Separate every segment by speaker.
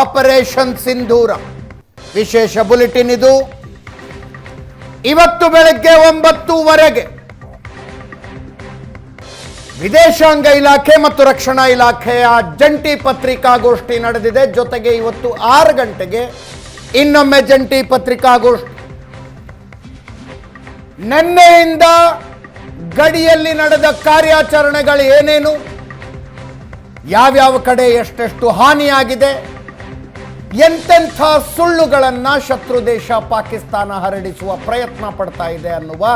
Speaker 1: Operation ಸಿಂಧೂರ ವಿಶೇಷ bulletin ಇದು. ಇವತ್ತು ಬೆಳಗ್ಗೆ ಒಂಬತ್ತುವರೆಗೆ ವಿದೇಶಾಂಗ ಇಲಾಖೆ ಮತ್ತು ರಕ್ಷಣಾ ಇಲಾಖೆಯ ಜಂಟಿ ಪತ್ರಿಕಾಗೋಷ್ಠಿ ನಡೆದಿದೆ. ಜೊತೆಗೆ ಇವತ್ತು ಆರು ಗಂಟೆಗೆ ಇನ್ನೊಮ್ಮೆ ಜಂಟಿ ಪತ್ರಿಕಾಗೋಷ್ಠಿ. ನಿನ್ನೆಯಿಂದ ಗಡಿಯಲ್ಲಿ ನಡೆದ ಕಾರ್ಯಾಚರಣೆಗಳು ಏನೇನು? ಯಾವ್ಯಾವ ಕಡೆ ಎಷ್ಟೆಷ್ಟು ಹಾನಿಯಾಗಿದೆ? ಎಂತೆಂಥ ಸುಳ್ಳುಗಳನ್ನು ಶತ್ರು ದೇಶ ಪಾಕಿಸ್ತಾನ ಹರಡಿಸುವ ಪ್ರಯತ್ನ ಪಡ್ತಾ ಇದೆ ಅನ್ನುವ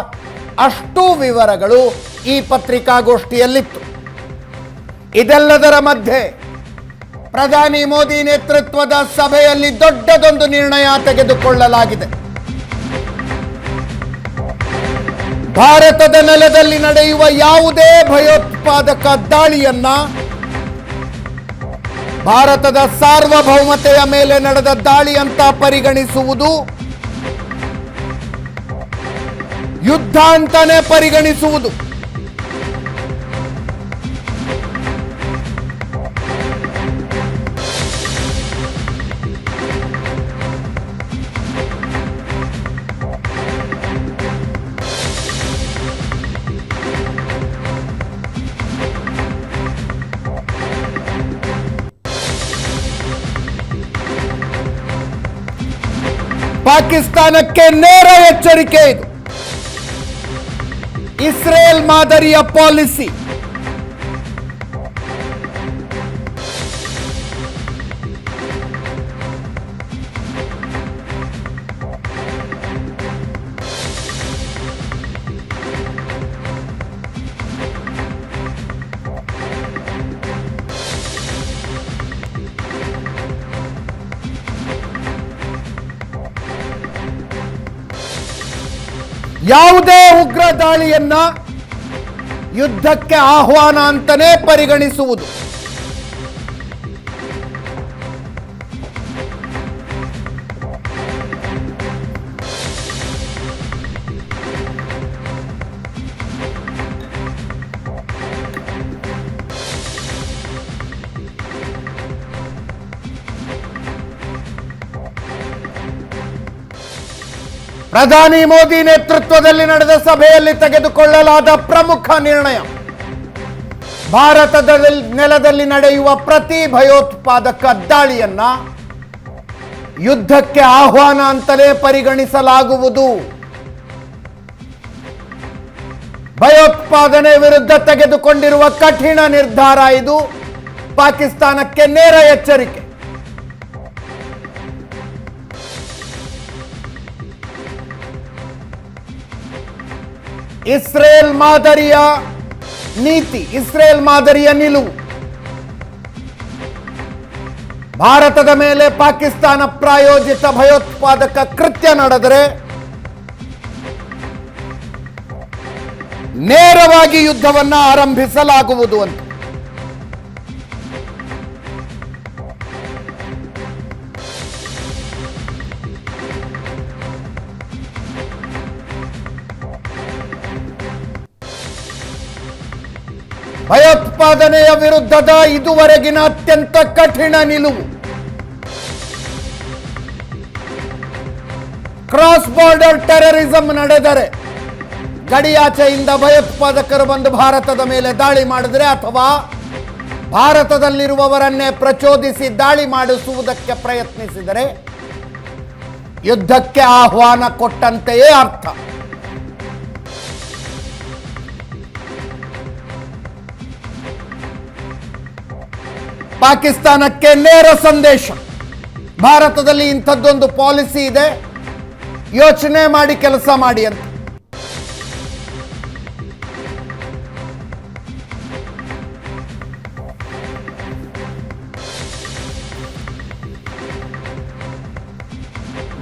Speaker 1: ಅಷ್ಟು ವಿವರಗಳು ಈ ಪತ್ರಿಕಾಗೋಷ್ಠಿಯಲ್ಲಿತ್ತು. ಇದೆಲ್ಲದರ ಮಧ್ಯೆ ಪ್ರಧಾನಿ ಮೋದಿ ನೇತೃತ್ವದ ಸಭೆಯಲ್ಲಿ ದೊಡ್ಡದೊಂದು ನಿರ್ಣಯ ತೆಗೆದುಕೊಳ್ಳಲಾಗಿದೆ. ಭಾರತದ ನೆಲದಲ್ಲಿ ನಡೆಯುವ ಯಾವುದೇ ಭಯೋತ್ಪಾದಕ ದಾಳಿಯನ್ನ ಭಾರತದ ಸಾರ್ವಭೌಮತೆಯ ಮೇಲೆ ನಡೆದ ದಾಳಿ ಅಂತ ಪರಿಗಣಿಸುವುದು ಯುದ್ಧ ಅಂತಾನೆ ಪರಿಗಣಿಸುವುದು. ಪಾಕಿಸ್ತಾನಕ್ಕೆ ನೇರ ಎಚ್ಚರಿಕೆ ಇಸ್ರೇಲ್ ಮಾದರಿಯ ಪಾಲಿಸಿ ಯಾವುದೇ ಉಗ್ರ ದಾಳಿಯನ್ನ ಯುದ್ಧಕ್ಕೆ ಆಹ್ವಾನ ಅಂತಲೇ ಪರಿಗಣಿಸುವುದು. ಪ್ರಧಾನಿ ಮೋದಿ ನೇತೃತ್ವದಲ್ಲಿ ನಡೆದ ಸಭೆಯಲ್ಲಿ ತೆಗೆದುಕೊಳ್ಳಲಾದ ಪ್ರಮುಖ ನಿರ್ಣಯ. ಭಾರತದ ನೆಲದಲ್ಲಿ ನಡೆಯುವ ಪ್ರತಿ ಭಯೋತ್ಪಾದಕ ದಾಳಿಯನ್ನ ಯುದ್ಧಕ್ಕೆ ಆಹ್ವಾನ ಅಂತಲೇ ಪರಿಗಣಿಸಲಾಗುವುದು. ಭಯೋತ್ಪಾದನೆ ವಿರುದ್ಧ ತೆಗೆದುಕೊಂಡಿರುವ ಕಠಿಣ ನಿರ್ಧಾರ ಇದು. ಪಾಕಿಸ್ತಾನಕ್ಕೆ ನೇರ ಎಚ್ಚರಿಕೆ. ಇಸ್ರೇಲ್ ಮಾದರಿಯ ನೀತಿ, ಇಸ್ರೇಲ್ ಮಾದರಿಯ ನಿಲುವು. ಭಾರತದ ಮೇಲೆ ಪಾಕಿಸ್ತಾನ ಪ್ರಾಯೋಜಿತ ಭಯೋತ್ಪಾದಕ ಕೃತ್ಯ ನಡೆದರೆ ನೇರವಾಗಿ ಯುದ್ಧವನ್ನು ಆರಂಭಿಸಲಾಗುವುದು ಅಂತ. ಭಯೋತ್ಪಾದನೆಯ ವಿರುದ್ಧದ ಇದುವರೆಗಿನ ಅತ್ಯಂತ ಕಠಿಣ ನಿಲುವು. ಕ್ರಾಸ್ ಬಾರ್ಡರ್ ಟೆರರಿಸಂ ನಡೆದರೆ ಗಡಿಯಾಚೆಯಿಂದ ಭಯೋತ್ಪಾದಕರು ಬಂದು ಭಾರತದ ಮೇಲೆ ದಾಳಿ ಮಾಡಿದರೆ ಅಥವಾ ಭಾರತದಲ್ಲಿರುವವರನ್ನೇ ಪ್ರಚೋದಿಸಿ ದಾಳಿ ಮಾಡಿಸುವುದಕ್ಕೆ ಪ್ರಯತ್ನಿಸಿದರೆ ಯುದ್ಧಕ್ಕೆ ಆಹ್ವಾನ ಕೊಟ್ಟಂತೆಯೇ ಅರ್ಥ. ಪಾಕಿಸ್ತಾನಕ್ಕೆ ನೇರ ಸಂದೇಶ. ಭಾರತದಲ್ಲಿ ಇಂಥದ್ದೊಂದು ಪಾಲಿಸಿ ಇದೆ. ಯೋಚನೆ ಮಾಡಿ ಕೆಲಸ ಮಾಡಿ ಅಂತ.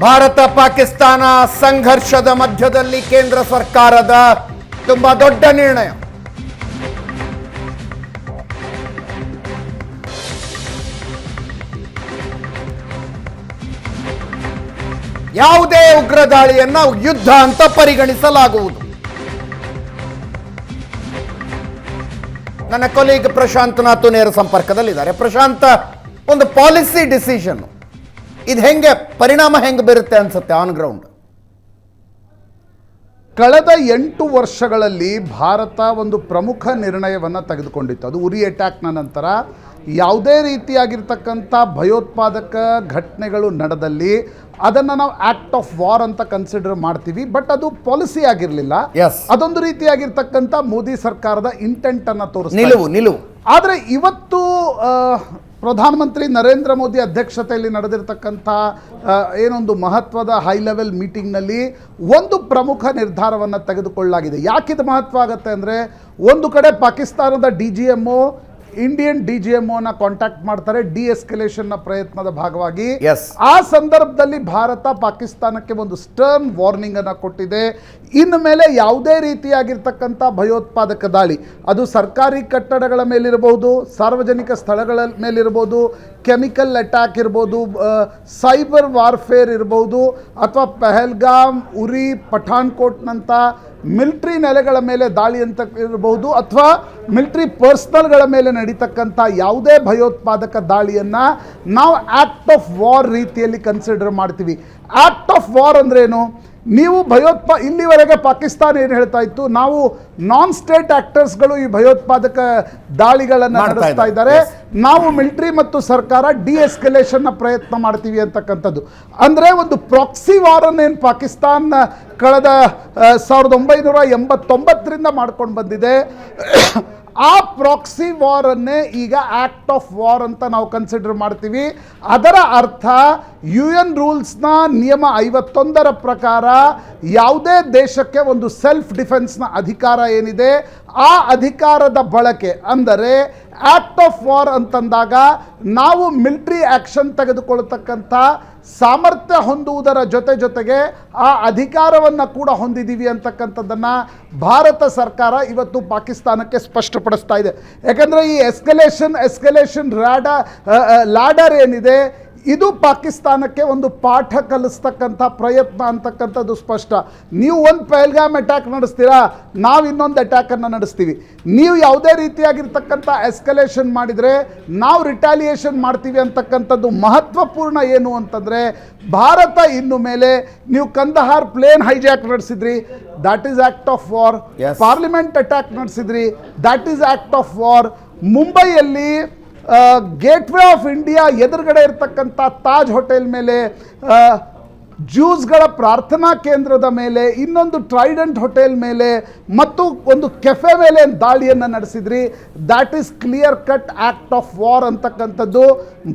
Speaker 1: ಭಾರತ ಪಾಕಿಸ್ತಾನ ಸಂಘರ್ಷದ ಮಧ್ಯದಲ್ಲಿ ಕೇಂದ್ರ ಸರ್ಕಾರದ ತುಂಬಾ ದೊಡ್ಡ ನಿರ್ಣಯ. ಯಾವುದೇ ಉಗ್ರ ದಾಳಿಯನ್ನ ಯುದ್ಧ ಅಂತ ಪರಿಗಣಿಸಲಾಗುವುದು. ನನ್ನ ಕೊಲೀಗ್ ಪ್ರಶಾಂತ್ ನಾಥು ನೇರ ಸಂಪರ್ಕದಲ್ಲಿದ್ದಾರೆ. ಪ್ರಶಾಂತ್, ಒಂದು ಪಾಲಿಸಿ ಡಿಸಿಷನ್. ಇದು ಹೆಂಗೆ, ಪರಿಣಾಮ ಹೆಂಗೆ ಬೀರುತ್ತೆ ಅನ್ಸುತ್ತೆ ಆನ್ ಗ್ರೌಂಡ್
Speaker 2: ಕಳೆದ ಎಂಟು ವರ್ಷಗಳಲ್ಲಿ ಭಾರತ ಒಂದು ಪ್ರಮುಖ ನಿರ್ಣಯವನ್ನು ತೆಗೆದುಕೊಂಡಿತ್ತು. ಅದು ಉರಿ ಅಟ್ಯಾಕ್ನ ನಂತರ ಯಾವುದೇ ರೀತಿಯಾಗಿರ್ತಕ್ಕಂಥ ಭಯೋತ್ಪಾದಕ ಘಟನೆಗಳು ನಡೆದಲ್ಲಿ ಅದನ್ನು ನಾವು ಆಕ್ಟ್ ಆಫ್ ವಾರ್ ಅಂತ ಕನ್ಸಿಡರ್ ಮಾಡ್ತೀವಿ. ಬಟ್ ಅದು ಪಾಲಿಸಿ ಆಗಿರಲಿಲ್ಲ. ಅದೊಂದು ರೀತಿಯಾಗಿರ್ತಕ್ಕಂಥ ಮೋದಿ ಸರ್ಕಾರದ ಇಂಟೆಂಟ್ ಅನ್ನು ತೋರಿಸ್ತಾ
Speaker 1: ನಿಲುವು ನಿಲುವು.
Speaker 2: ಆದರೆ ಇವತ್ತು ಪ್ರಧಾನಮಂತ್ರಿ ನರೇಂದ್ರ ಮೋದಿ ಅಧ್ಯಕ್ಷತೆಯಲ್ಲಿ ನಡೆದಿರ್ತಕ್ಕಂಥ ಏನೊಂದು ಮಹತ್ವದ ಹೈ ಲೆವೆಲ್ ಮೀಟಿಂಗ್ನಲ್ಲಿ ಒಂದು ಪ್ರಮುಖ ನಿರ್ಧಾರವನ್ನು ತೆಗೆದುಕೊಳ್ಳಲಾಗಿದೆ. ಯಾಕಿದು ಮಹತ್ವ ಆಗುತ್ತೆ ಅಂದರೆ, ಒಂದು ಕಡೆ ಪಾಕಿಸ್ತಾನದ D G M Indian D G ಎಮ್ಒನ contact ಮಾಡ್ತಾರೆ ಡಿ ನ ಪ್ರಯತ್ನದ ಭಾಗವಾಗಿ. ಆ ಸಂದರ್ಭದಲ್ಲಿ ಭಾರತ ಪಾಕಿಸ್ತಾನಕ್ಕೆ ಒಂದು ಸ್ಟರ್ನ್ ವಾರ್ನಿಂಗ್ ಅನ್ನು ಕೊಟ್ಟಿದೆ ಇನ್ನು ಮೇಲೆ ಯಾವುದೇ ರೀತಿಯಾಗಿರ್ತಕ್ಕಂಥ ಭಯೋತ್ಪಾದಕ ದಾಳಿ ಅದು ಸರ್ಕಾರಿ ಕಟ್ಟಡಗಳ ಮೇಲಿರಬಹುದು ಸಾರ್ವಜನಿಕ ಸ್ಥಳಗಳ ಮೇಲಿರ್ಬೋದು ಕೆಮಿಕಲ್ ಅಟ್ಯಾಕ್ ಇರ್ಬೋದು ಸೈಬರ್ ವಾರ್ಫೇರ್ ಇರ್ಬೋದು, ಅಥವಾ ಪೆಹಲ್ಗಾಮ್, ಉರಿ ಪಠಾಣ್ಕೋಟ್ನಂಥ ಮಿಲ್ಟ್ರಿ ನೆಲೆಗಳ ಮೇಲೆ ದಾಳಿ ಅಂತ ಇರಬಹುದು ಅಥವಾ ಮಿಲ್ಟ್ರಿ ಪರ್ಸ್ನಲ್ಗಳ ಮೇಲೆ ನಡೀತಕ್ಕಂಥ ಯಾವುದೇ ಭಯೋತ್ಪಾದಕ ದಾಳಿಯನ್ನು ನಾವು ಆ್ಯಕ್ಟ್ ಆಫ್ ವಾರ್ ರೀತಿಯಲ್ಲಿ ಕನ್ಸಿಡರ್ ಮಾಡ್ತೀವಿ. ಆ್ಯಕ್ಟ್ ಆಫ್ ವಾರ್ ಅಂದ್ರೇನು? ನೀವು ಭಯೋತ್ಪ ಇಲ್ಲಿವರೆಗೆ ಪಾಕಿಸ್ತಾನ ಏನು ಹೇಳ್ತಾ ಇತ್ತು? ನಾವು ನಾನ್ ಸ್ಟೇಟ್ ಆಕ್ಟರ್ಸ್ಗಳು ಈ ಭಯೋತ್ಪಾದಕ ದಾಳಿಗಳನ್ನು ನಡೆಸ್ತಾ
Speaker 1: ಇದ್ದಾರೆ.
Speaker 2: ನಾವು ಮಿಲಿಟರಿ ಮತ್ತು ಸರ್ಕಾರ ಡಿ ಎಸ್ಕಲೇಷನ್ನ ಪ್ರಯತ್ನ ಮಾಡ್ತೀವಿ ಅಂತಕ್ಕಂಥದ್ದು. ಅಂದರೆ ಒಂದು ಪ್ರಾಕ್ಸಿ ವಾರನ್ನೇನು ಪಾಕಿಸ್ತಾನ ಕಳೆದ ಸಾವಿರದ ಒಂಬೈನೂರ ಎಂಬತ್ತೊಂಬತ್ತರಿಂದ ಮಾಡ್ಕೊಂಡು ಬಂದಿದೆ. ಆ ಪ್ರಾಕ್ಸಿ ವಾರನ್ನೇ ಈಗ ಆಕ್ಟ್ ಆಫ್ ವಾರ್ ಅಂತ ನಾವು ಕನ್ಸಿಡರ್ ಮಾಡ್ತೀವಿ. ಅದರ ಅರ್ಥ ಯು ಎನ್ ರೂಲ್ಸ್ನ ನಿಯಮ ಐವತ್ತೊಂದರ ಪ್ರಕಾರ ಯಾವುದೇ ದೇಶಕ್ಕೆ ಒಂದು ಸೆಲ್ಫ್ ಡಿಫೆನ್ಸ್ನ ಅಧಿಕಾರ ಏನಿದೆ, ಆ ಅಧಿಕಾರದ ಬಳಕೆ ಅಂದರೆ ಆಕ್ಟ್ ಆಫ್ ವಾರ್ ಅಂತಂದಾಗ ನಾವು ಮಿಲ್ಟ್ರಿ ಆ್ಯಕ್ಷನ್ ತೆಗೆದುಕೊಳ್ತಕ್ಕಂಥ ಸಾಮರ್ಥ್ಯ ಹೊಂದುವುದರ ಜೊತೆ ಜೊತೆಗೆ ಆ ಅಧಿಕಾರವನ್ನು ಕೂಡ ಹೊಂದಿದ್ದೀವಿ ಅಂತಕ್ಕಂಥದ್ದನ್ನು ಭಾರತ ಸರ್ಕಾರ ಇವತ್ತು ಪಾಕಿಸ್ತಾನಕ್ಕೆ ಸ್ಪಷ್ಟಪಡಿಸ್ತಾ ಇದೆ. ಯಾಕಂದರೆ ಈ ಎಸ್ಕಲೇಷನ್ ಎಸ್ಕಲೇಷನ್ ರಾಡ ಲಾಡರ್ ಏನಿದೆ ಇದು ಪಾಕಿಸ್ತಾನಕ್ಕೆ ಒಂದು ಪಾಠ ಕಲಿಸ್ತಕ್ಕಂಥ ಪ್ರಯತ್ನ ಅಂತಕ್ಕಂಥದ್ದು ಸ್ಪಷ್ಟ. ನೀವು ಒಂದು ಪೈಲ್ಗಾಮ್ ಅಟ್ಯಾಕ್ ನಡೆಸ್ತೀರಾ ನಾವು ಇನ್ನೊಂದು ಅಟ್ಯಾಕನ್ನು ನಡೆಸ್ತೀವಿ. ನೀವು ಯಾವುದೇ ರೀತಿಯಾಗಿರ್ತಕ್ಕಂಥ ಎಸ್ಕಲೇಷನ್ ಮಾಡಿದರೆ ನಾವು ರಿಟಾಲಿಯೇಷನ್ ಮಾಡ್ತೀವಿ ಅಂತಕ್ಕಂಥದ್ದು ಮಹತ್ವಪೂರ್ಣ ಏನು ಅಂತಂದರೆ ಭಾರತ ಇನ್ನು ಮೇಲೆ ನೀವು Kandahar plane hijack ನಡೆಸಿದ್ರಿ that is act of war. Parliament attack ನಡೆಸಿದ್ರಿ that is act of war ಮುಂಬೈಯಲ್ಲಿ ಗೇಟ್ ವೇ ಆಫ್ ಇಂಡಿಯಾ ಎದುರುಗಡೆ ಇರತಕ್ಕಂಥ ತಾಜ್ ಹೋಟೆಲ್ ಮೇಲೆ ಜ್ಯೂಸ್ಗಳ ಪ್ರಾರ್ಥನಾ ಕೇಂದ್ರದ ಮೇಲೆ ಇನ್ನೊಂದು ಟ್ರೈಡೆಂಟ್ ಹೋಟೆಲ್ ಮೇಲೆ ಮತ್ತು ಒಂದು ಕೆಫೆ ಮೇಲೆ ದಾಳಿಯನ್ನು ನಡೆಸಿದ್ರಿ. That is clear cut act of war ಅಂತಕ್ಕಂಥದ್ದು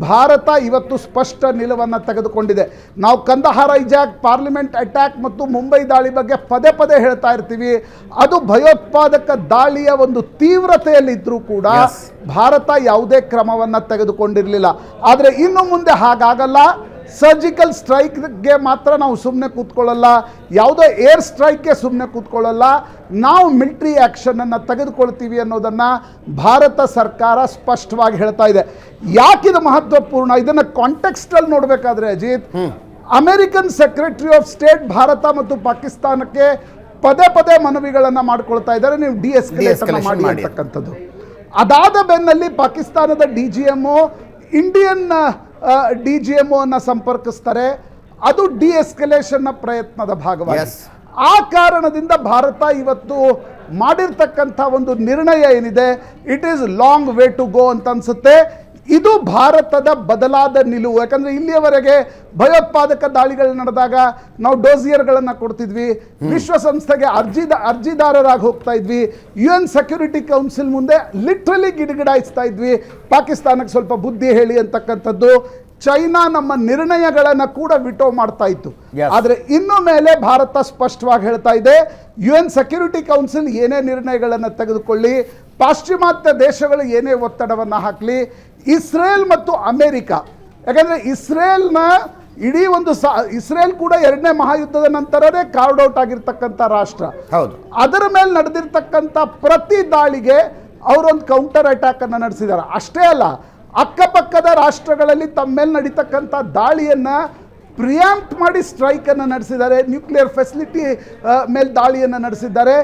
Speaker 2: ಭಾರತ ಇವತ್ತು ಸ್ಪಷ್ಟ ನಿಲುವನ್ನು ತೆಗೆದುಕೊಂಡಿದೆ. ನಾವು ಕಂದಹಾರ ಐಜಾಕ್ ಪಾರ್ಲಿಮೆಂಟ್ ಅಟ್ಯಾಕ್ ಮತ್ತು ಮುಂಬೈ ದಾಳಿ ಬಗ್ಗೆ ಪದೇ ಪದೇ ಹೇಳ್ತಾ ಇರ್ತೀವಿ. ಅದು ಭಯೋತ್ಪಾದಕ ದಾಳಿಯ ಒಂದು ತೀವ್ರತೆಯಲ್ಲಿದ್ದರೂ ಕೂಡ ಭಾರತ ಯಾವುದೇ ಕ್ರಮವನ್ನು ತೆಗೆದುಕೊಂಡಿರಲಿಲ್ಲ. ಆದರೆ ಇನ್ನು ಮುಂದೆ ಹಾಗಾಗಲ್ಲ. ಸರ್ಜಿಕಲ್ ಸ್ಟ್ರೈಕ್ಗೆ ಮಾತ್ರ ನಾವು ಸುಮ್ಮನೆ ಕೂತ್ಕೊಳ್ಳಲ್ಲ ಯಾವುದೋ ಏರ್ ಸ್ಟ್ರೈಕ್ಗೆ ಸುಮ್ಮನೆ ಕೂತ್ಕೊಳ್ಳಲ್ಲ ನಾವು ಮಿಲ್ಟ್ರಿ ಆ್ಯಕ್ಷನನ್ನು ತೆಗೆದುಕೊಳ್ತೀವಿ ಅನ್ನೋದನ್ನು ಭಾರತ ಸರ್ಕಾರ ಸ್ಪಷ್ಟವಾಗಿ ಹೇಳ್ತಾ ಇದೆ. ಯಾಕಿದು ಮಹತ್ವಪೂರ್ಣ? ಇದನ್ನು ಕಾಂಟೆಕ್ಸ್ಟಲ್ಲಿ ನೋಡಬೇಕಾದ್ರೆ Ajit American secretary of state Bharat ಮತ್ತು ಪಾಕಿಸ್ತಾನಕ್ಕೆ ಪದೇ ಪದೇ ಮನವಿಗಳನ್ನು ಮಾಡ್ಕೊಳ್ತಾ ಇದ್ದಾರೆ. ನೀವು ಡಿ
Speaker 1: De-escalation
Speaker 2: ಮಾಡಿ. ಅಂತಕ್ಕಂಥದ್ದು. ಅದಾದ ಬೆನ್ನಲ್ಲಿ ಪಾಕಿಸ್ತಾನದ D G M Indian D G M ಅನ್ನ ಸಂಪರ್ಕಿಸ್ತಾರೆ. ಅದು ಡಿ ಎಸ್ಕಲೇಷನ್ನ ಪ್ರಯತ್ನದ ಭಾಗವಾಗಿ. ಆ ಕಾರಣದಿಂದ ಭಾರತ ಇವತ್ತು ಮಾಡಿರ್ತಕ್ಕಂಥ ಒಂದು ನಿರ್ಣಯ ಏನಿದೆ? It is long way to go ಅಂತ ಅನ್ಸುತ್ತೆ. ಇದು ಭಾರತದ ಬದಲಾದ ನಿಲುವು. ಯಾಕಂದ್ರೆ ಇಲ್ಲಿಯವರೆಗೆ ಭಯೋತ್ಪಾದಕ ದಾಳಿಗಳು ನಡೆದಾಗ ನಾವು ಡೋಸಿಯರ್ಗಳನ್ನು ಕೊಡ್ತಿದ್ವಿ ವಿಶ್ವಸಂಸ್ಥೆಗೆ ಅರ್ಜಿದ ಅರ್ಜಿದಾರರಾಗಿ ಹೋಗ್ತಾ ಇದ್ವಿ ಯು ಎನ್ ಸೆಕ್ಯೂರಿಟಿ ಕೌನ್ಸಿಲ್ ಮುಂದೆ ಲಿಟ್ರಲಿ ಗಿಡಗಿಡಾಯಿಸ್ತಾ ಇದ್ವಿ. ಪಾಕಿಸ್ತಾನಕ್ಕೆ ಸ್ವಲ್ಪ ಬುದ್ಧಿ ಹೇಳಿ ಅಂತಕ್ಕಂಥದ್ದು ಚೈನಾ ನಮ್ಮ ನಿರ್ಣಯಗಳನ್ನು ಕೂಡ ವಿಟೋ ಮಾಡ್ತಾ ಇತ್ತು. ಆದರೆ ಇನ್ನು ಮೇಲೆ ಭಾರತ ಸ್ಪಷ್ಟವಾಗಿ ಹೇಳ್ತಾ ಇದೆ ಯು ಎನ್ ಸೆಕ್ಯೂರಿಟಿ ಕೌನ್ಸಿಲ್ ಏನೇ ನಿರ್ಣಯಗಳನ್ನು ತೆಗೆದುಕೊಳ್ಳಿ ಪಾಶ್ಚಿಮಾತ್ಯ ದೇಶಗಳು ಏನೇ ಒತ್ತಡವನ್ನು ಹಾಕಲಿ ಇಸ್ರೇಲ್ ಮತ್ತು ಅಮೆರಿಕ. ಯಾಕಂದರೆ ಇಸ್ರೇಲ್ನ ಇಡೀ ಒಂದು ಸಾ ಇಸ್ರೇಲ್ ಕೂಡ ಎರಡನೇ ಮಹಾಯುದ್ಧದ ನಂತರನೇ ಕಾರ್ಡ್ ಔಟ್ ಆಗಿರ್ತಕ್ಕಂಥ ರಾಷ್ಟ್ರ.
Speaker 1: ಹೌದು.
Speaker 2: ಅದರ ಮೇಲೆ ನಡೆದಿರ್ತಕ್ಕಂಥ ಪ್ರತಿ ದಾಳಿಗೆ ಅವರೊಂದು ಕೌಂಟರ್ ಅಟ್ಯಾಕನ್ನು ನಡೆಸಿದ್ದಾರೆ ಅಷ್ಟೇ ಅಲ್ಲ ಅಕ್ಕಪಕ್ಕದ ರಾಷ್ಟ್ರಗಳಲ್ಲಿ ತಮ್ಮ ಮೇಲೆ ನಡೀತಕ್ಕಂಥ ದಾಳಿಯನ್ನ ಪ್ರಿಯಾಂಪ್ಟ್ ಮಾಡಿ ಸ್ಟ್ರೈಕ್ ಅನ್ನು ನಡೆಸಿದ್ದಾರೆ ನ್ಯೂಕ್ಲಿಯರ್ ಫೆಸಿಲಿಟಿ ಮೇಲೆ ದಾಳಿಯನ್ನು ನಡೆಸಿದ್ದಾರೆ.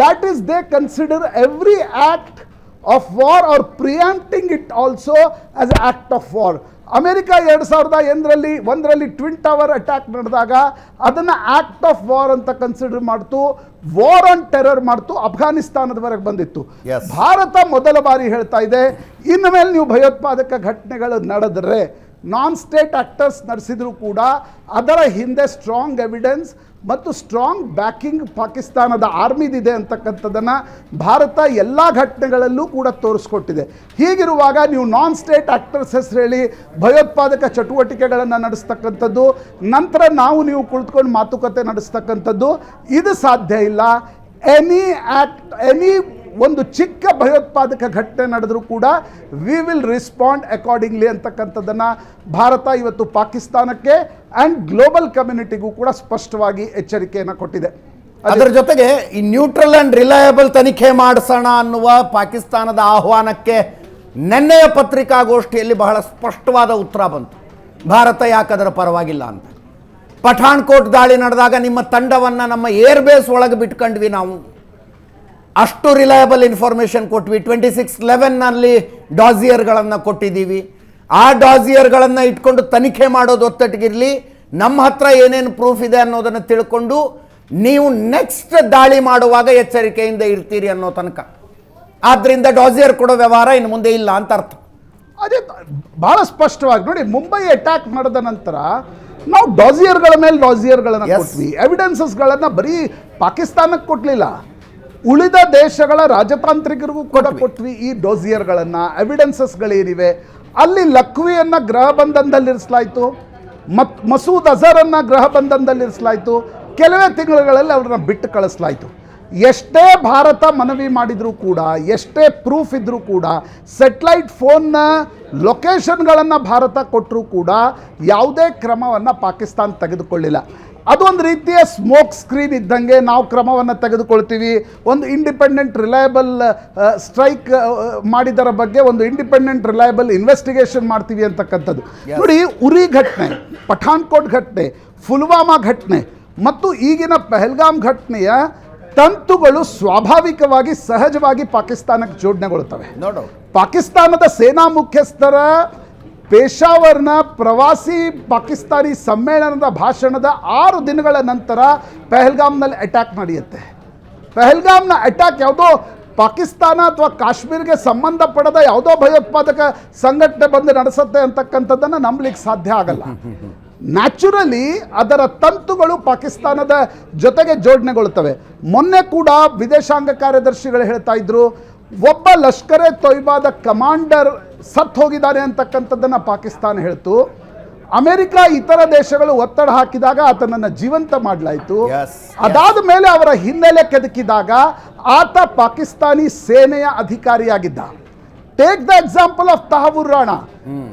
Speaker 2: That is they consider every act of war are preempting it also as a act of war America ಎರಡು ಸಾವಿರದ ಎಂದರಲ್ಲಿ ಒಂದರಲ್ಲಿ ಟ್ವಿನ್ ಟವರ್ ಅಟ್ಯಾಕ್ ನಡೆದಾಗ ಅದನ್ನು ಆಕ್ಟ್ ಆಫ್ ವಾರ್ ಅಂತ ಕನ್ಸಿಡರ್ ಮಾಡ್ತು ವಾರ್ ಆನ್ ಟೆರರ್ ಮಾಡ್ತು ಅಫ್ಘಾನಿಸ್ತಾನದವರೆಗೆ ಬಂದಿತ್ತು. ಭಾರತ ಮೊದಲ ಬಾರಿ ಹೇಳ್ತಾ ಇದೆ ಇನ್ನು ಮೇಲೆ ನೀವು ಭಯೋತ್ಪಾದಕ ಘಟನೆಗಳು ನಡೆದರೆ ನಾನ್ ಸ್ಟೇಟ್ ಆಕ್ಟರ್ಸ್ ನಡೆಸಿದ್ರು ಕೂಡ ಅದರ ಹಿಂದೆ ಸ್ಟ್ರಾಂಗ್ ಎವಿಡೆನ್ಸ್ ಮತ್ತು ಸ್ಟ್ರಾಂಗ್ ಬ್ಯಾಕಿಂಗ್ ಪಾಕಿಸ್ತಾನದ ಆರ್ಮಿದಿದೆ ಅಂತಕ್ಕಂಥದ್ದನ್ನು ಭಾರತ ಎಲ್ಲ ಘಟನೆಗಳಲ್ಲೂ ಕೂಡ ತೋರಿಸ್ಕೊಟ್ಟಿದೆ. ಹೀಗಿರುವಾಗ ನೀವು ನಾನ್ ಸ್ಟೇಟ್ ಆಕ್ಟರ್ಸ್ ಹೆಸರು ಹೇಳಿ, ಭಯೋತ್ಪಾದಕ ಚಟುವಟಿಕೆಗಳನ್ನು ನಡೆಸ್ತಕ್ಕಂಥದ್ದು, ನಂತರ ನಾವು ನೀವು ಕುಳಿತುಕೊಂಡು ಮಾತುಕತೆ ನಡೆಸ್ತಕ್ಕಂಥದ್ದು, ಇದು ಸಾಧ್ಯ ಇಲ್ಲ. ಎನಿ ಆ್ಯಕ್ಟ್ ಎನಿ ಒಂದು ಚಿಕ್ಕ ಭಯೋತ್ಪಾದಕ ಘಟನೆ ನಡೆದರೂ ಕೂಡ ವಿ ವಿಲ್ ರಿಸ್ಪಾಂಡ್ ಅಕಾರ್ಡಿಂಗ್ಲಿ ಅಂತಕ್ಕಂಥದ್ದನ್ನು ಭಾರತ ಇವತ್ತು ಪಾಕಿಸ್ತಾನಕ್ಕೆ ಆ್ಯಂಡ್ ಗ್ಲೋಬಲ್ ಕಮ್ಯುನಿಟಿಗೂ ಕೂಡ ಸ್ಪಷ್ಟವಾಗಿ ಎಚ್ಚರಿಕೆಯನ್ನು ಕೊಟ್ಟಿದೆ.
Speaker 1: ಅದರ ಜೊತೆಗೆ ಈ ನ್ಯೂಟ್ರಲ್ ಆ್ಯಂಡ್ ರಿಲಯಬಲ್ ತನಿಖೆ ಮಾಡಿಸೋಣ ಅನ್ನುವ ಪಾಕಿಸ್ತಾನದ ಆಹ್ವಾನಕ್ಕೆ ನೆನ್ನೆಯ ಪತ್ರಿಕಾಗೋಷ್ಠಿಯಲ್ಲಿ ಬಹಳ ಸ್ಪಷ್ಟವಾದ ಉತ್ತರ ಬಂತು. ಭಾರತ ಯಾಕದರ ಪರವಾಗಿಲ್ಲ ಅಂತ. ಪಠಾಣ್ಕೋಟ್ ದಾಳಿ ನಡೆದಾಗ ನಿಮ್ಮ ತಂಡವನ್ನು ನಮ್ಮ ಏರ್ ಬೇಸ್ ಒಳಗೆ ಬಿಟ್ಕೊಂಡ್ವಿ ನಾವು. ಅಷ್ಟು ರಿಲಯಬಲ್ ಇನ್ಫಾರ್ಮೇಷನ್ ಕೊಟ್ವಿ. ಟ್ವೆಂಟಿ ಸಿಕ್ಸ್ ಲೆವೆನ್ನಲ್ಲಿ ಡಾಸಿಯರ್ಗಳನ್ನು ಕೊಟ್ಟಿದ್ದೀವಿ. ಆ ಡಾಸಿಯರ್ಗಳನ್ನು ಇಟ್ಕೊಂಡು ತನಿಖೆ ಮಾಡೋದು ಒತ್ತಟಗಿರಲಿ ನಮ್ಮ ಹತ್ರ ಏನೇನು ಪ್ರೂಫ್ ಇದೆ ಅನ್ನೋದನ್ನು ತಿಳ್ಕೊಂಡು ನೀವು ನೆಕ್ಸ್ಟ್ ದಾಳಿ ಮಾಡುವಾಗ ಎಚ್ಚರಿಕೆಯಿಂದ ಇರ್ತೀರಿ ಅನ್ನೋ ತನಕ. ಆದ್ದರಿಂದ ಡಾಸಿಯರ್ ಕೊಡೋ ವ್ಯವಹಾರ ಇನ್ನು ಮುಂದೆ ಇಲ್ಲ ಅಂತ ಅರ್ಥ.
Speaker 2: ಅದೇ ಬಹಳ ಸ್ಪಷ್ಟವಾಗಿ ನೋಡಿ ಮುಂಬೈ ಅಟ್ಯಾಕ್ ಮಾಡಿದ ನಂತರ ನಾವು ಡಾಸಿಯರ್ಗಳ ಮೇಲೆ ಡಾಸಿಯರ್ಗಳನ್ನು
Speaker 1: ಎಸ್
Speaker 2: ಕೊಟ್ವಿ. ಎವಿಡೆನ್ಸಸ್ಗಳನ್ನು ಬರೀ ಪಾಕಿಸ್ತಾನಕ್ಕೆ ಕೊಡಲಿಲ್ಲ ಉಳಿದ ದೇಶಗಳ ರಾಜತಾಂತ್ರಿಕರಿಗೂ ಕೂಡ
Speaker 1: ಕೊಟ್ವಿ.
Speaker 2: ಈ ಡೋಸಿಯರ್ಗಳನ್ನು. ಎವಿಡೆನ್ಸಸ್ಗಳೇನಿವೆ ಅಲ್ಲಿ ಲಕ್ವಿಯನ್ನು ಗೃಹ ಬಂಧನದಲ್ಲಿರಿಸಲಾಯಿತು. ಮತ್ ಮಸೂದ್ ಅಜರನ್ನು ಗೃಹ ಬಂಧನದಲ್ಲಿರಿಸಲಾಯಿತು. ಕೆಲವೇ ತಿಂಗಳುಗಳಲ್ಲಿ ಅವ್ರನ್ನ ಬಿಟ್ಟು ಕಳಿಸ್ಲಾಯಿತು. ಎಷ್ಟೇ ಭಾರತ ಮನವಿ ಮಾಡಿದರೂ ಕೂಡ ಎಷ್ಟೇ ಪ್ರೂಫ್ ಇದ್ದರೂ ಕೂಡ ಸೆಟ್ಲೈಟ್ ಫೋನ್ನ ಲೊಕೇಶನ್ಗಳನ್ನು ಭಾರತ ಕೊಟ್ಟರೂ ಕೂಡ ಯಾವುದೇ ಕ್ರಮವನ್ನು ಪಾಕಿಸ್ತಾನ ತೆಗೆದುಕೊಳ್ಳಿಲ್ಲ. ಅದೊಂದು ರೀತಿಯ ಸ್ಮೋಕ್ ಸ್ಕ್ರೀನ್ ಇದ್ದಂಗೆ ನಾವು ಕ್ರಮವನ್ನು ತೆಗೆದುಕೊಳ್ತೀವಿ. ಒಂದು ಇಂಡಿಪೆಂಡೆಂಟ್ ರಿಲಯಬಲ್ ಸ್ಟ್ರೈಕ್ ಮಾಡಿದರ ಬಗ್ಗೆ ಒಂದು ಇಂಡಿಪೆಂಡೆಂಟ್ ರಿಲಯಬಲ್ ಇನ್ವೆಸ್ಟಿಗೇಷನ್ ಮಾಡ್ತೀವಿ ಅಂತಕ್ಕಂಥದ್ದು. ನೋಡಿ ಉರಿ ಘಟನೆ ಪಠಾಣ್ಕೋಟ್ ಘಟನೆ ಪುಲ್ವಾಮಾ ಘಟನೆ ಮತ್ತು ಈಗಿನ ಪೆಹಲ್ಗಾಮ್ ಘಟನೆಯ ತಂತುಗಳು ಸ್ವಾಭಾವಿಕವಾಗಿ ಸಹಜವಾಗಿ ಪಾಕಿಸ್ತಾನಕ್ಕೆ ಜೋಡಣೆಗೊಳ್ತವೆ
Speaker 1: ನೋಡು
Speaker 2: ಪಾಕಿಸ್ತಾನದ ಸೇನಾ ಮುಖ್ಯಸ್ಥರ ಪೇಶಾವರ್ನ ಪ್ರವಾಸಿ ಪಾಕಿಸ್ತಾನಿ ಸಮ್ಮೇಳನದ ಭಾಷಣದ ಆರು ದಿನಗಳ ನಂತರ ಪೆಹಲ್ಗಾಮ್ನಲ್ಲಿ ಅಟ್ಯಾಕ್ ನಡೆಯುತ್ತೆ. ಪೆಹಲ್ಗಾಮ್ನ ಅಟ್ಯಾಕ್ ಯಾವುದೋ ಪಾಕಿಸ್ತಾನ ಅಥವಾ ಕಾಶ್ಮೀರ್ಗೆ ಸಂಬಂಧಪಡದ ಯಾವುದೋ ಭಯೋತ್ಪಾದಕ ಸಂಘಟನೆ ಬಂದು ನಡೆಸುತ್ತೆ ಅಂತಕ್ಕಂಥದ್ದನ್ನು ನಂಬಲಿಕ್ಕೆ ಸಾಧ್ಯ ಆಗಲ್ಲ. ನ್ಯಾಚುರಲಿ ಅದರ ತಂತುಗಳು ಪಾಕಿಸ್ತಾನದ ಜೊತೆಗೆ ಜೋಡಣೆಗೊಳ್ಳುತ್ತವೆ. ಮೊನ್ನೆ ಕೂಡ ವಿದೇಶಾಂಗ ಕಾರ್ಯದರ್ಶಿಗಳು ಹೇಳ್ತಾ ಇದ್ರು, ಒಬ್ಬ ಲಷ್ಕರೆ ತೊಯ್ಬಾದ ಕಮಾಂಡರ್ ಸತ್ ಹೋಗಿದ್ದಾರೆ ಅಂತಕ್ಕಂಥದ್ದನ್ನು ಪಾಕಿಸ್ತಾನ ಹೇಳ್ತು. ಅಮೆರಿಕ ಇತರ ದೇಶಗಳು ಒತ್ತಡ ಹಾಕಿದಾಗ ಆತನನ್ನು ಜೀವಂತ ಮಾಡಲಾಯಿತು. ಅದಾದ ಮೇಲೆ ಅವರ ಹಿನ್ನೆಲೆ ಕೆದಕಿದಾಗ ಆತ ಪಾಕಿಸ್ತಾನಿ ಸೇನೆಯ ಅಧಿಕಾರಿಯಾಗಿದ್ದ. Take the example of Tahawwur Rana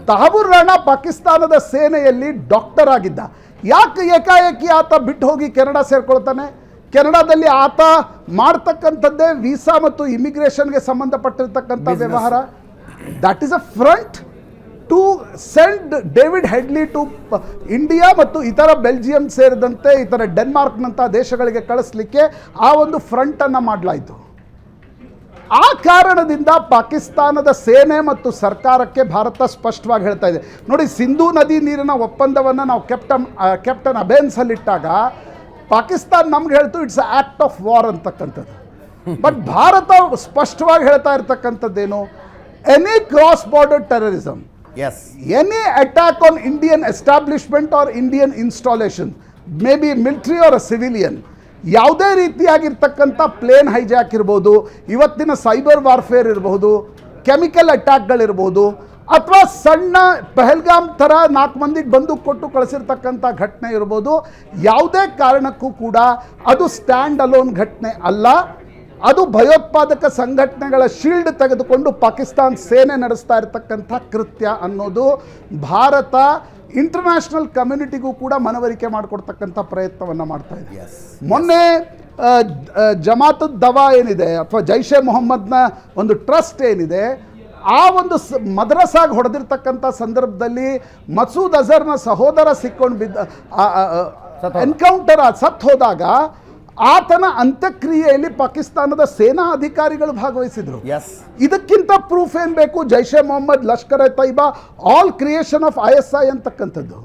Speaker 2: Tahawwur Rana ಪಾಕಿಸ್ತಾನದ ಸೇನೆಯಲ್ಲಿ ಡಾಕ್ಟರ್ ಆಗಿದ್ದ. ಯಾಕೆ ಏಕಾಏಕಿ ಆತ ಬಿಟ್ಟು ಹೋಗಿ ಕೆನಡಾ ಸೇರ್ಕೊಳ್ತಾನೆ? ಕೆನಡಾದಲ್ಲಿ ಆತ ಮಾಡ್ತಕ್ಕಂಥದ್ದೇ ವೀಸಾ ಮತ್ತು ಇಮಿಗ್ರೇಷನ್ಗೆ ಸಂಬಂಧಪಟ್ಟಿರ್ತಕ್ಕಂಥ. ವ್ಯವಹಾರ. That is a front to send David Headley to India ಮತ್ತು ಇತರ ಬೆಲ್ಜಿಯಂ ಸೇರಿದಂತೆ ಇತರ ಡೆನ್ಮಾರ್ಕ್ನಂಥ ದೇಶಗಳಿಗೆ ಕಳಿಸ್ಲಿಕ್ಕೆ ಆ ಒಂದು ಫ್ರಂಟನ್ನು ಮಾಡಲಾಯಿತು. ಆ ಕಾರಣದಿಂದ ಪಾಕಿಸ್ತಾನದ ಸೇನೆ ಮತ್ತು ಸರ್ಕಾರಕ್ಕೆ ಭಾರತ ಸ್ಪಷ್ಟವಾಗಿ ಹೇಳ್ತಾ ಇದೆ. ನೋಡಿ ಸಿಂಧೂ ನದಿ ನೀರಿನ ಒಪ್ಪಂದವನ್ನು ನಾವು ಕೆಪ್ಟನ್ ಕೆಪ್ಟನ್ ಅಬೇನ್ಸಲ್ಲಿಟ್ಟಾಗ ಪಾಕಿಸ್ತಾನ್ ನಮ್ಗೆ ಹೇಳ್ತು ಇಟ್ಸ್ ಆಕ್ಟ್ ಆಫ್ ವಾರ್ ಅಂತಕ್ಕಂಥದ್ದು. ಬಟ್ ಭಾರತ ಸ್ಪಷ್ಟವಾಗಿ ಹೇಳ್ತಾ ಇರ್ತಕ್ಕಂಥದ್ದೇನು? Any cross border terrorism
Speaker 1: is
Speaker 2: any attack on Indian establishment or Indian installation, maybe military or a civilian ಯಾವುದೇ ರೀತಿಯಾಗಿರ್ತಕ್ಕಂಥ ಪ್ಲೇನ್ ಹೈಜಾಕ್ ಇರ್ಬೋದು ಇವತ್ತಿನ ಸೈಬರ್ ವಾರ್ಫೇರ್ ಇರಬಹುದು ಕೆಮಿಕಲ್ ಅಟ್ಯಾಕ್ಗಳಿರ್ಬೋದು ಅಥವಾ ಸಣ್ಣ ಪೆಹಲ್ಗಾಮ್ ಥರ ನಾಲ್ಕು ಮಂದಿಗೆ ಬಂದು ಕೊಟ್ಟು ಕಳಿಸಿರ್ತಕ್ಕಂಥ ಘಟನೆ ಇರ್ಬೋದು ಯಾವುದೇ ಕಾರಣಕ್ಕೂ ಕೂಡ ಅದು ಸ್ಟ್ಯಾಂಡ್ ಅಲೋನ್ ಘಟನೆ ಅಲ್ಲ. ಅದು ಭಯೋತ್ಪಾದಕ ಸಂಘಟನೆಗಳ ಶೀಲ್ಡ್ ತೆಗೆದುಕೊಂಡು ಪಾಕಿಸ್ತಾನ್ ಸೇನೆ ನಡೆಸ್ತಾ ಇರತಕ್ಕಂಥ ಕೃತ್ಯ ಅನ್ನೋದು ಭಾರತ ಇಂಟರ್ನ್ಯಾಷನಲ್ ಕಮ್ಯುನಿಟಿಗೂ ಕೂಡ ಮನವರಿಕೆ ಮಾಡಿಕೊಡ್ತಕ್ಕಂಥ ಪ್ರಯತ್ನವನ್ನು ಮಾಡ್ತಾ ಇದೆ ಮೊನ್ನೆ ಆ, ಆ, ಜಮಾತ್ ದವಾ ಏನಿದೆ ಅಥವಾ ಜೈಷೆ ಮೊಹಮ್ಮದ್ನ ಒಂದು ಟ್ರಸ್ಟ್ ಏನಿದೆ ಆ ಒಂದು ಸ ಮದ್ರಸಾಗಿ ಹೊಡೆದಿರ್ತಕ್ಕಂಥ ಸಂದರ್ಭದಲ್ಲಿ ಮಸೂದ್ ಅಜರ್ನ ಸಹೋದರ ಸಿಕ್ಕೊಂಡು ಬಿದ್ದ. ಎನ್ಕೌಂಟರ್ ಸತ್ತು ಹೋದಾಗ ಆತನ ಅಂತ್ಯಕ್ರಿಯೆಯಲ್ಲಿ ಪಾಕಿಸ್ತಾನದ ಸೇನಾ ಅಧಿಕಾರಿಗಳು ಭಾಗವಹಿಸಿದ್ರು. ಇದಕ್ಕಿಂತ ಪ್ರೂಫ್ ಏನ್ ಬೇಕು? Jaish e Mohammed Lashkar e Taiba all creation of I S I ಅಂತಕ್ಕಂಥದ್ದು.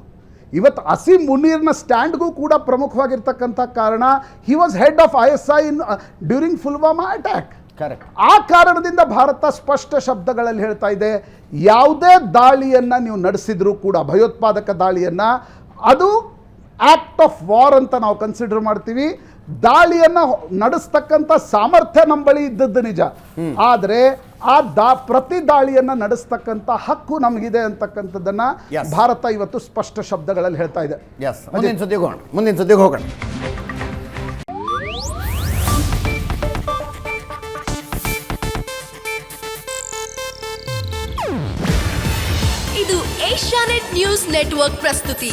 Speaker 2: ಇವತ್ತು ಅಸೀಂ ಮುನೀರ್ನ ಸ್ಟ್ಯಾಂಡ್ಗೂ ಕೂಡ ಪ್ರಮುಖವಾಗಿರ್ತಕ್ಕಂಥ ಕಾರಣ he was head of I S I in during Pulwama attack
Speaker 1: correct
Speaker 2: ಆ ಕಾರಣದಿಂದ ಭಾರತ ಸ್ಪಷ್ಟ ಶಬ್ದಗಳಲ್ಲಿ ಹೇಳ್ತಾ ಇದೆ ಯಾವುದೇ ದಾಳಿಯನ್ನು ನೀವು ನಡೆಸಿದ್ರೂ ಕೂಡ ಭಯೋತ್ಪಾದಕ ದಾಳಿಯನ್ನು ಅದು ಆಕ್ಟ್ ಆಫ್ ವಾರ್ ಅಂತ ನಾವು ಕನ್ಸಿಡರ್ ಮಾಡ್ತೀವಿ. ದಾಳಿಯನ್ನು ನಡೆಸ್ತಕ್ಕಂಥ ಸಾಮರ್ಥ್ಯ ನಮ್ಮ ಬಳಿ ಇದ್ದದ್ದು ನಿಜ. ಆದರೆ ಆ ದಾ ಪ್ರತಿ ದಾಳಿಯನ್ನ ನಡೆಸ್ತಕ್ಕಂಥ ಹಕ್ಕು ನಮಗಿದೆ ಅಂತಕ್ಕಂಥದ್ದನ್ನ ಭಾರತ ಇವತ್ತು ಸ್ಪಷ್ಟ ಶಬ್ದಗಳಲ್ಲಿ ಹೇಳ್ತಾ ಇದೆ.
Speaker 1: ಮುಂದಿನ ಸುದ್ದಿಗೆ ಹೋಗೋಣ. ಮುಂದಿನ ಸುದ್ದಿಗೆ ಹೋಗೋಣ.
Speaker 3: ಇದು ಏಷ್ಯಾನೆಟ್ ನ್ಯೂಸ್ ನೆಟ್ವರ್ಕ್ ಪ್ರಸ್ತುತಿ.